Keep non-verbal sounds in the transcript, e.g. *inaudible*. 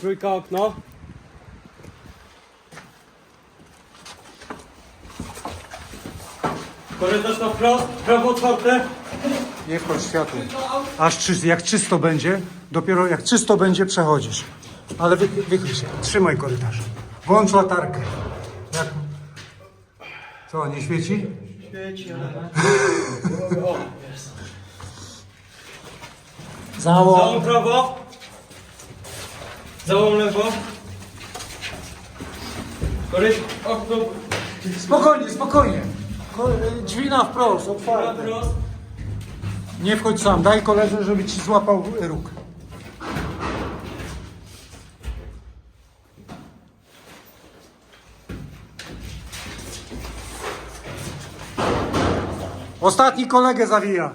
Trójka okno. Korytarz na wprost, prawo otwarte. Nie wchodź światło. Aż czysto, jak czysto będzie, dopiero jak czysto będzie, przechodzisz. Ale wy, wychyl się, trzymaj korytarz. Włącz latarkę. Jak... Co, nie świeci? Załom. *laughs* Załom prawo. Załom lewo. Korytarz, okno, Spokojnie, spokojnie. Ko- Drzwi na wprost, otwarte. Nie wchodź sam, daj koledze, żeby ci złapał róg. Ostatni kolegę zawija.